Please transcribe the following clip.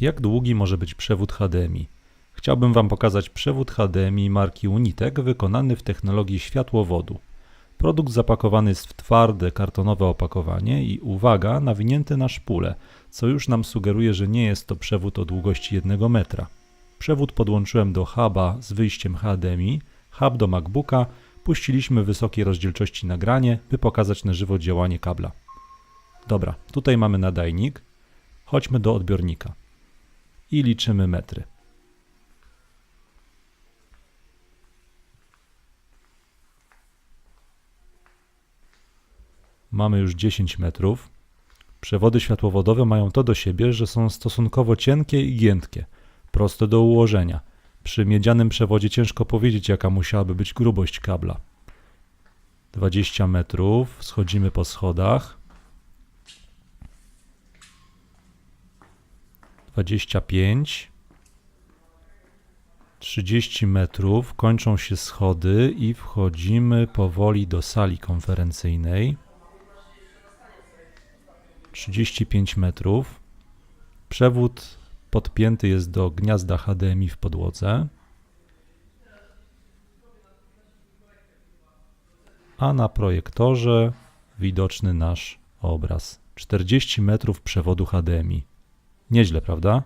Jak długi może być przewód HDMI? Chciałbym Wam pokazać przewód HDMI marki Unitek wykonany w technologii światłowodu. Produkt zapakowany jest w twarde kartonowe opakowanie i uwaga, nawinięty na szpulę, co już nam sugeruje, że nie jest to przewód o długości 1 metra. Przewód podłączyłem do huba z wyjściem HDMI, hub do MacBooka, puściliśmy wysokiej rozdzielczości nagranie, by pokazać na żywo działanie kabla. Dobra, tutaj mamy nadajnik. Chodźmy do odbiornika i liczymy metry. Mamy już 10 metrów. Przewody światłowodowe mają to do siebie, że są stosunkowo cienkie i giętkie, proste do ułożenia. Przy miedzianym przewodzie ciężko powiedzieć, jaka musiałaby być grubość kabla. 20 metrów, schodzimy po schodach. 25, 30 metrów, kończą się schody i wchodzimy powoli do sali konferencyjnej. 35 metrów. Przewód podpięty jest do gniazda HDMI w podłodze. A na projektorze widoczny nasz obraz. 40 metrów przewodu HDMI. Nieźle, prawda?